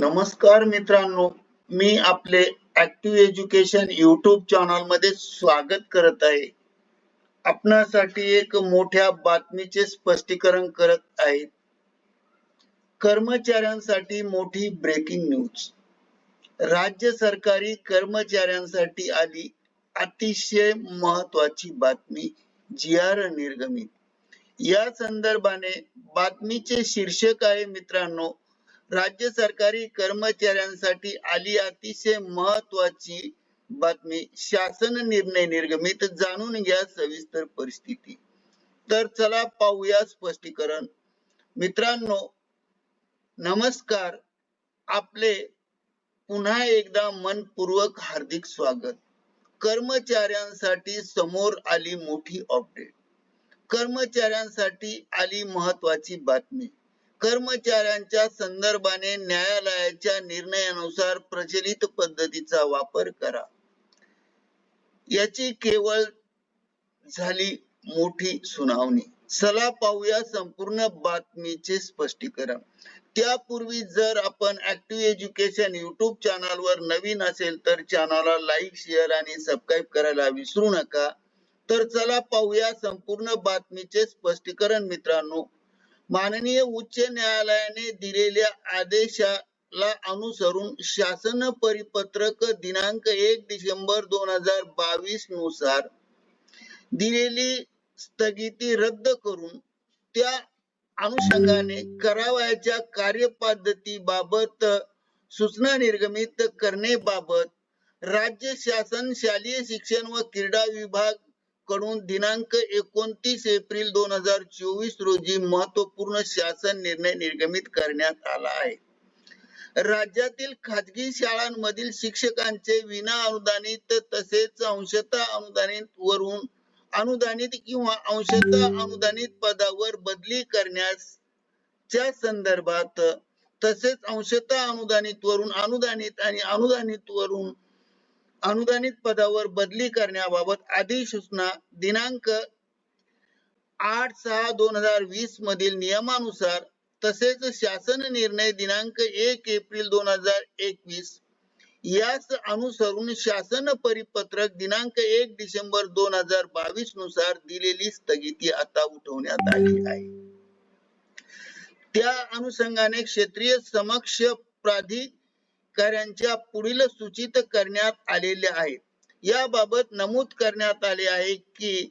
नमस्कार मित्रांनो मी आपले ऍक्टिव्ह एज्युकेशन युट्यूब चॅनलमध्ये स्वागत करत आहे. आपणासाठी एक मोठ्या बातमीचे स्पष्टीकरण करत आहे. कर्मचाऱ्यांसाठी मोठी ब्रेकिंग न्यूज राज्य सरकारी कर्मचाऱ्यांसाठी आली अतिशय महत्वाची बातमी जी आर निर्गमित. या संदर्भाने बातमीचे शीर्षक आहे मित्रांनो राज्य सरकारी कर्मचाऱ्यांसाठी आली अतिशय महत्वाची बातमी शासन निर्णय निर्गमित जाणून घ्या सविस्तर परिस्थिती. तर चला पाहूया स्पष्टीकरण. मित्रांनो नमस्कार. आपले पुन्हा एकदा मनपूर्वक हार्दिक स्वागत. कर्मचाऱ्यांसाठी समोर आली मोठी अपडेट कर्मचाऱ्यांसाठी आली महत्वाची बातमी. कर्मचाऱ्यांच्या संदर्भाने न्यायालयाच्या निर्णयानुसार प्रचलित पद्धतीचा वापर करा. याची केवळ झाली मोठी सुनावणी. चला पाहूया संपूर्ण बातमीचे स्पष्टीकरण. त्यापूर्वी जर आपण ऍक्टिव्ह एज्युकेशन युट्यूब चॅनल वर नवीन असेल तर चॅनलला लाईक शेअर आणि सबस्क्राईब करायला विसरू नका. तर चला पाहूया संपूर्ण बातमीचे स्पष्टीकरण मित्रांनो. माननीय उच्च न्यायालयाने दिलेल्या आदेशाला अनुसरून शासन परिपत्रक दिनांक एक डिसेंबर दोन हजार बावीसनुसार दिलेली स्थगिती रद्द करून त्या अनुषंगाने करावयाच्या कार्यपद्धतीबाबत सूचना निर्गमित करण्याबाबत राज्य शासन शालेय शिक्षण व क्रीडा विभाग कडून दिनांक एकोणतीस एप्रिल दोन हजार चोवीस रोजी महत्त्वपूर्ण शासन निर्णय निर्गमित करण्यात आला आहे. राज्यातील खाजगी शाळांमधील शिक्षकांचे विना अनुदानित तसेच अंशतः अनुदानित वरून अनुदानित किंवा अंशतः अनुदानित पदावर बदली करण्यास च्या संदर्भात तसेच अंशतः अनुदानित वरून अनुदानित आणि अनुदानित वरून अनुदानित पदावर बदली करण्याबाबत अधिसूचना दिनांक आठ सहा दोन हजार वीस मधील नियमानुसार तसेच शासन निर्णय दिनांक एक एप्रिल दोन हजार एकवीस यास अनुसरून शासन परिपत्रक दिनांक एक डिसेंबर दोन हजार बावीसनुसार दिलेली स्थगिती आता उठवण्यात आली आहे. त्या अनुषंगाने क्षेत्रीय समक्ष प्राधिक प्राधिकाऱ्यांच्या पुढील सूचित करण्यात आलेले आहे. याबाबत नमूद करण्यात आले आहे की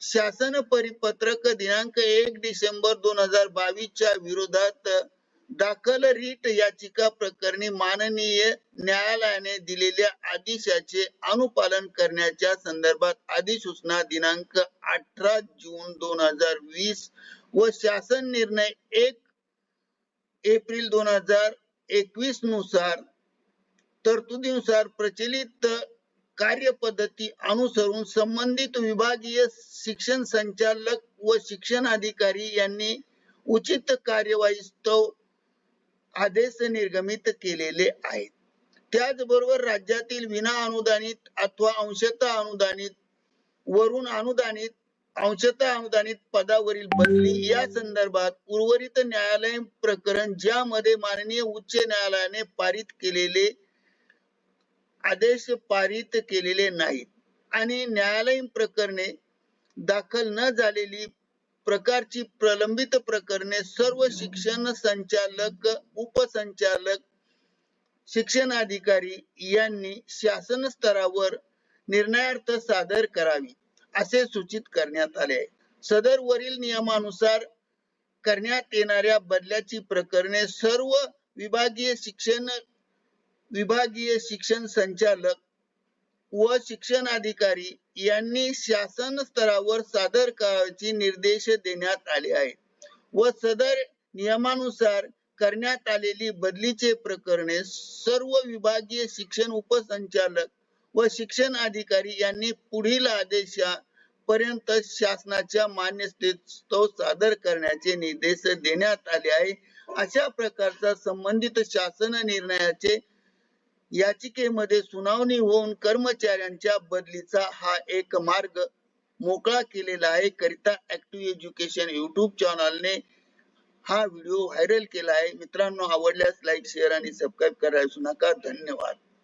शासन परिपत्रक दिनांक एक डिसेंबर दोन हजार बावीसच्या विरोधात दाखल रीट याचिका प्रकरणी माननीय न्यायालयाने दिलेल्या आदेशाचे अनुपालन करण्याच्या संदर्भात अधिसूचना दिनांक अठरा जून दोन हजार वीस व शासन निर्णय एक एप्रिल दोन हजार एकवीसनुसार तरतुदीनुसार प्रचलित कार्यपद्धती अनुसरून संबंधित विभागीय शिक्षण संचालक व शिक्षण अधिकारी यांनी उचित कार्यवाहीस्तव आदेश निर्गमित केलेले आहेत. त्याचबरोबर राज्यातील विना अनुदानित अथवा अंशतः अनुदानित वरून अनुदानित अंशतः अनुदानित पदावरील बदली या संदर्भात उर्वरित न्यायालयीन प्रकरण ज्यामध्ये माननीय उच्च न्यायालयाने पारित केलेले आदेश पारित केलेले नाहीत. आणि न्यायालयीन प्रकरणे दाखल न झालेली प्रकारची प्रलंबित प्रकरणे सर्व शिक्षण संचालक उपसंचालक शिक्षणाधिकारी यांनी शासन स्तरावर निर्णयार्थ सादर करावी असे सूचित करण्यात आले आहे. सदर वरील नियमानुसार करण्यात येणाऱ्या बदल्याची प्रकरणे सर्व विभागीय शिक्षण विभागीय शिक्षण संचालक व शिक्षण अधिकारी यांनी शासन स्तरावर सादर करायचे निर्देश देण्यात आले आहेत व सदर नियमानुसार करण्यात आलेली बदलीचे प्रकरणे सर्व विभागीय शिक्षण उपसंचालक व शिक्षण अधिकारी यांनी पुढील आदेशापर्यंत शासनाच्या मान्यतेस्तव सादर करण्याचे निर्देश देण्यात आले आहे अशा प्रकारचा संबंधित शासन निर्णयाचे याचिकेमध्ये सुनावणी होऊन कर्मचाऱ्यांच्या बदलीचा हा एक मार्ग मोकळा केलेला आहे. करिता ऍक्टिव्ह एज्युकेशन युट्यूब चॅनलने हा व्हिडिओ व्हायरल केला आहे. मित्रांनो आवडल्यास लाईक शेअर आणि सबस्क्राईब करायला विसरू नका. धन्यवाद.